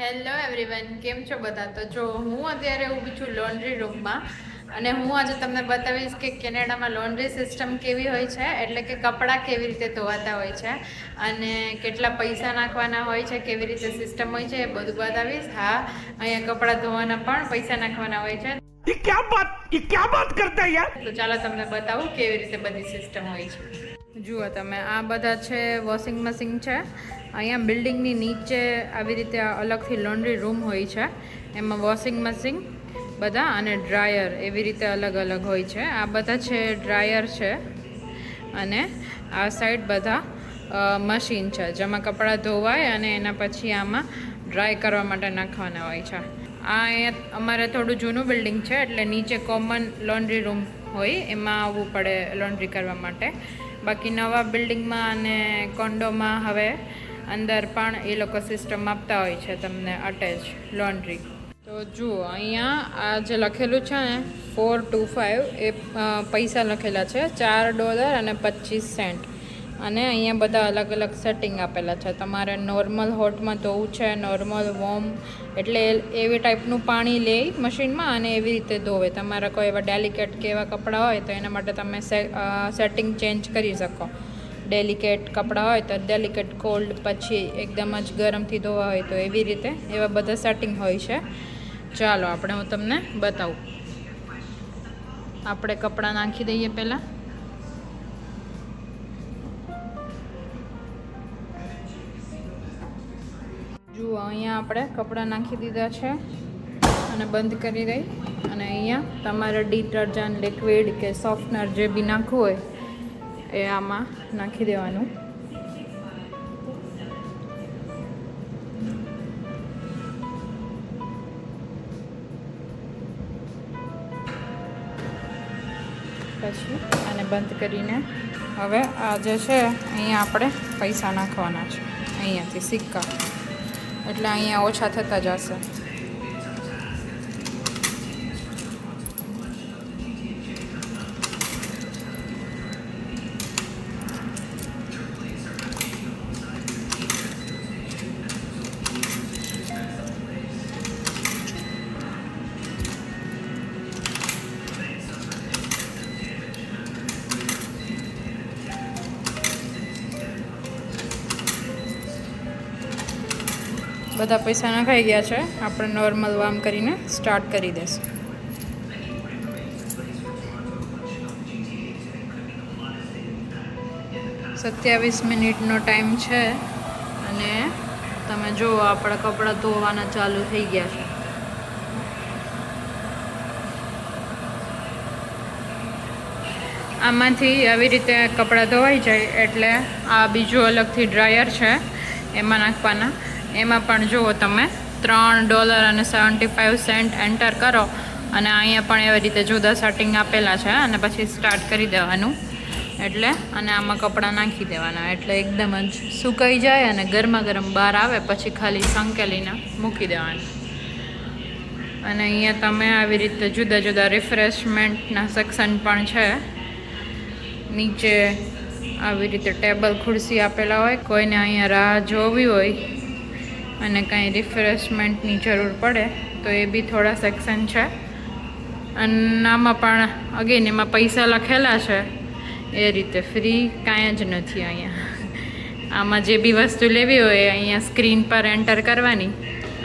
Hello everyone કેમ છો બધા? તો જો હું અત્યારે ઊભી છું લોન્ડ્રી રૂમમાં અને હું આજે તમને બતાવીશ કે કેનેડામાં લોન્ડ્રી સિસ્ટમ કેવી હોય છે એટલે કે કપડાં કેવી રીતે ધોવાતા હોય છે અને કેટલા પૈસા નાખવાના હોય છે કેવી રીતે સિસ્ટમ હોય છે એ બધું બતાવીશ. હા અહીંયા કપડાં ધોવાના પણ પૈસા નાખવાના હોય છે. ક્યાં વાત ક્યાં વાત કરતા યાર તો ચાલો તમને બતાવું કેવી રીતે બધી સિસ્ટમ હોય છે. જુઓ તમે, આ બધા છે વોશિંગ મશીન છે. અહીંયા બિલ્ડિંગની નીચે આવી રીતે અલગથી લોન્ડ્રી રૂમ હોય છે. એમાં વોશિંગ મશીન બધા અને ડ્રાયર એવી રીતે અલગ અલગ હોય છે. આ બધા છે ડ્રાયર છે અને આ સાઈડ બધા મશીન છે, જેમાં કપડાં ધોવાય અને એના પછી આમાં ડ્રાય કરવા માટે નાખવાના હોય છે. આ અહીંયા અમારે થોડું જૂનું બિલ્ડિંગ છે, એટલે નીચે કોમન લોન્ડ્રી રૂમ હોય, એમાં આવવું પડે લોન્ડ્રી કરવા માટે. બાકી નવા બિલ્ડિંગમાં અને કોન્ડોમાં હવે અંદર પણ એ લોકો સિસ્ટમ આપતા હોય છે તમને અટેચ, લોન્ડ્રી. તો જુઓ, અહીંયા આ જે લખેલું છે ને ફોર ટુ ફાઇવ એ પૈસા લખેલા છે, ચાર ડોલર અને પચીસ સેન્ટ. અને અહીંયા બધા અલગ અલગ સેટિંગ આપેલા છે. તમારે નોર્મલ હોટમાં ધોવું છે નોર્મલ વોર્મ એટલે એવી ટાઈપનું પાણી લે મશીનમાં અને એવી રીતે ધોવે. તમારા કોઈ એવા ડેલિકેટ કે એવા કપડાં હોય તો એના માટે તમે સેટિંગ ચેન્જ કરી શકો. ડેલિકેટ કપડાં હોય તો ડેલિકેટ કોલ્ડ પછી એકદમ જ ગરમથી ધોવા હોય તો એવી રીતે એવા બધા સેટિંગ હોય છે. ચાલો, આપણે હું તમને બતાવું. આપણે કપડાં નાખી દઈએ પહેલાં. અહીંયા આપણે કપડાં નાખી દીધા છે અને બંધ કરી દઈ. અને અહીંયા તમારે ડિટર્જન્ટ, લિક્વિડ કે સોફ્ટનર જે બી નાખવું હોય, એ આમાં નાખી દેવાનું. પછી આને બંધ કરીને હવે આ જે છે, અહીંયા આપણે પૈસા નાખવાના છે. અહીંયાથી સિક્કા. એટલે અહીંયા ઓછા થતા જશે. બધા પૈસા નખાઈ ગયા છે. આપણે નોર્મલ વામ કરીને સ્ટાર્ટ કરી દઈશું. સત્યાવીસ મિનિટનો ટાઈમ છે અને તમે જુઓ આપણા કપડાં ધોવાના ચાલુ થઈ ગયા છે. આમાંથી આવી રીતે કપડાં ધોવાઈ જાય એટલે આ બીજું અલગથી ડ્રાયર છે. એમાં નાખવાના. એમાં પણ જુઓ તમે, ત્રણ ડોલર અને સેવન્ટી ફાઇવ સેન્ટ એન્ટર કરો અને અહીંયા પણ એવી રીતે જુદા સેટિંગ આપેલા છે અને પછી સ્ટાર્ટ કરી દેવાનું. એટલે અને આમાં કપડાં નાખી દેવાના, એટલે એકદમ જ સુકાઈ જાય અને ગરમા ગરમ બહાર આવે, પછી ખાલી સંકેલીને મૂકી દેવાનું. અને અહીંયા તમે આવી રીતે જુદા જુદા રિફ્રેશમેન્ટના સેક્શન પણ છે. નીચે આવી રીતે ટેબલ, ખુરશી આપેલા હોય, કોઈને અહીંયા રાહ જોવી હોય અને કાંઈ રિફ્રેશમેન્ટની જરૂર પડે, તો એ બી થોડા સેક્શન છે. અને આમાં પણ અગેન એમાં પૈસા લખેલા છે. એ રીતે ફ્રી કાંઈ જ નથી અહીંયા. આમાં જે બી વસ્તુ લેવી હોય અહીંયા સ્ક્રીન પર એન્ટર કરવાની,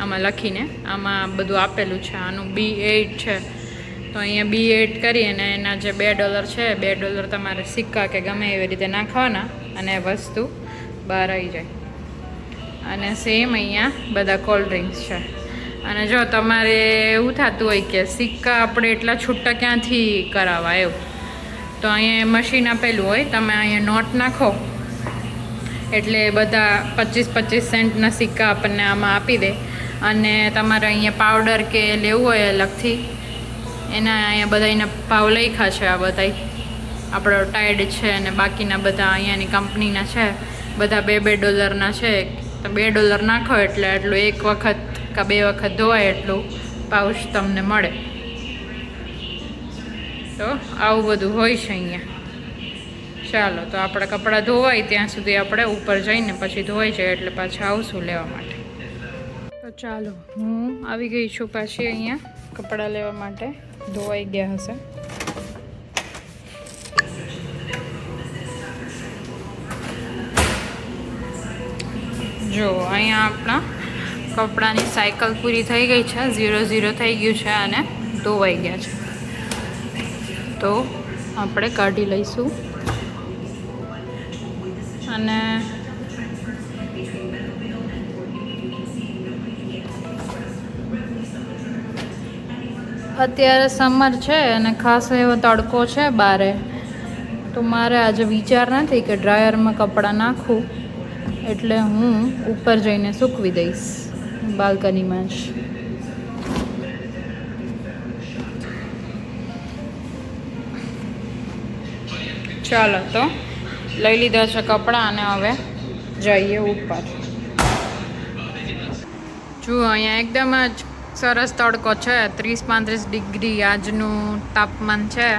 આમાં લખીને. આમાં બધું આપેલું છે. આનું બી એઇટ છે. તો અહીંયા બી એડ કરી અને એના જે બે ડોલર છે બે ડોલર તમારે સિક્કા કે ગમે એવી રીતે નાખવાના અને વસ્તુ બહાર આવી જાય. અને સેમ અહીંયા બધા કોલ્ડ ડ્રિંક્સ છે. અને જો તમારે એવું થતું હોય કે સિક્કા આપણે એટલા છૂટા ક્યાંથી કરાવવા એવું? તો અહીંયા મશીન આપેલું હોય, તમે અહીંયા નોટ નાખો. એટલે બધા પચીસ પચીસ સેન્ટના સિક્કા આપણને આમાં આપી દે. અને તમારે અહીંયા પાવડર કે લેવું હોય અલગથી, એના અહીંયા બધા એના ભાવ લખ્યા છે આ બધા આપણો ટાઈડ છે અને બાકીના બધા અહીંયાની કંપનીના છે. બધા બે બે ડોલરના છે તો બે ડોલર નાખો એટલે એટલું એક વખત કે બે વખત ધોવાય એટલું પાઉચ તમને મળે. તો આવું બધું હોય છે અહીંયા. ચાલો, તો આપણે કપડાં ધોવાય ત્યાં સુધી આપણે ઉપર જઈને પછી ધોવાઈ જાય એટલે પાછા આવશું લેવા માટે. તો ચાલો, હું આવી ગઈ છું પાછી અહીંયા કપડાં લેવા માટે. ધોવાઈ ગયા હશે. જો અહીંયા આપણા કપડાની સાયકલ પૂરી થઈ ગઈ છે ઝીરો ઝીરો થઈ ગયું છે અને ધોવાઈ ગયા છે. તો આપણે કાઢી લઈશું. અને અત્યારે સમર છે અને ખાસ એવો તડકો છે બારે. તો મારે આજે વિચાર નથી કે ડ્રાયરમાં કપડાં નાખું. એટલે હું ઉપર જઈને સૂકવી દઈશ બાલ્કનીમાં જ. ચાલો તો, લઈ લીધા છે કપડાં અને હવે જઈએ ઉપર. જુઓ, અહીંયા એકદમ જ સરસ તડકો છે, ત્રીસ પાંત્રીસ ડિગ્રી આજનું તાપમાન છે.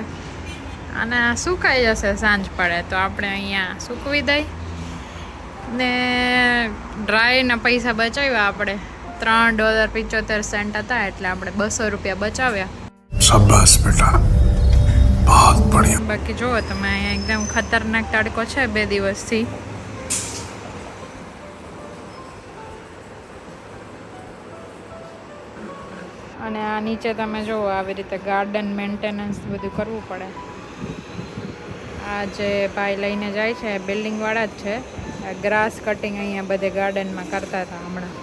અને સુકાઈ જશે સાંજ પડે તો આપણે અહીંયા સૂકવી દઈ. ને ડ્રાયના પૈસા બચાવ્યા આપણે. ત્રણ ડોલર પિચોતેર સેન્ટ હતા એટલે આપણે બસો રૂપિયા બચાવ્યા. બાકી જુઓ તમે અહીંયા એકદમ ખતરનાક તડકો છે બે દિવસથી. અને આ નીચે તમે જુઓ આવી રીતે ગાર્ડન મેન્ટેનન્સ બધું કરવું પડે. આ જે ભાઈ લઈને જાય છે બિલ્ડિંગવાળા જ છે. ગ્રાસ કટિંગ અહીંયા બધે ગાર્ડનમાં કરતા હતા હમણાં.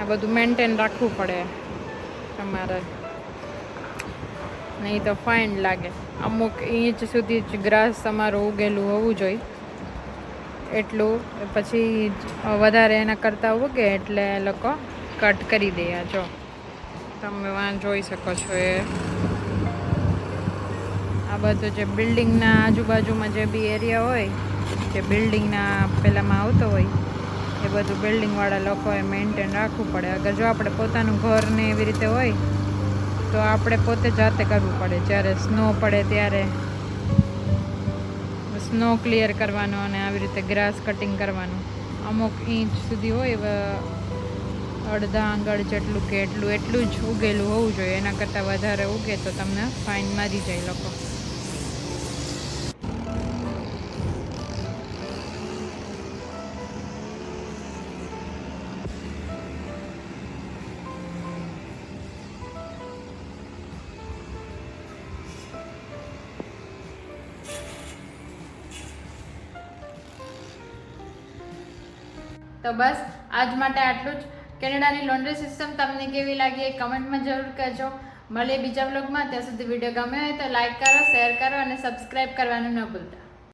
આ બધું મેન્ટેન રાખવું પડે તમારે. નહીં તો ફાઇન લાગે. અમુક ઇંચ સુધી જ ગ્રાસ તમારું ઉગેલું હોવું જોઈએ. એટલું પછી વધારે એના કરતાં ઉગે એટલે એ લોકો કટ કરી દે આ જો. તમે વાં જોઈ શકો છો એ. આ બધું જે બિલ્ડિંગના આજુબાજુમાં જે બી એરિયા હોય જે બિલ્ડિંગના પહેલાંમાં આવતો હોય, એ બધું બિલ્ડિંગવાળા લોકોએ મેન્ટેન રાખવું પડે. અગર જો આપણે પોતાનું ઘર ને એવી રીતે હોય, તો આપણે પોતે જાતે કરવું પડે. જ્યારે સ્નો પડે ત્યારે સ્નો ક્લિયર કરવાનો અને આવી રીતે ગ્રાસ કટિંગ કરવાનું. અમુક ઇંચ સુધી હોય અડધા આંગળ જેટલું કે એટલું એટલું જ ઉગેલું હોવું જોઈએ. એના કરતાં વધારે ઉગે તો તમને ફાઇન મારી જાય લોકો. તો બસ, આજ માટે આટલું જ. કેનેડાની લોન્ડ્રી સિસ્ટમ તમને કેવી લાગી એ કમેન્ટમાં જરૂર કહેજો. મળીએ બીજા બ્લોગમાં ત્યાં સુધી વીડિયો ગમે હોય તો લાઈક કરો, શેર કરો અને સબસ્ક્રાઈબ કરવાનું ન ભૂલતા.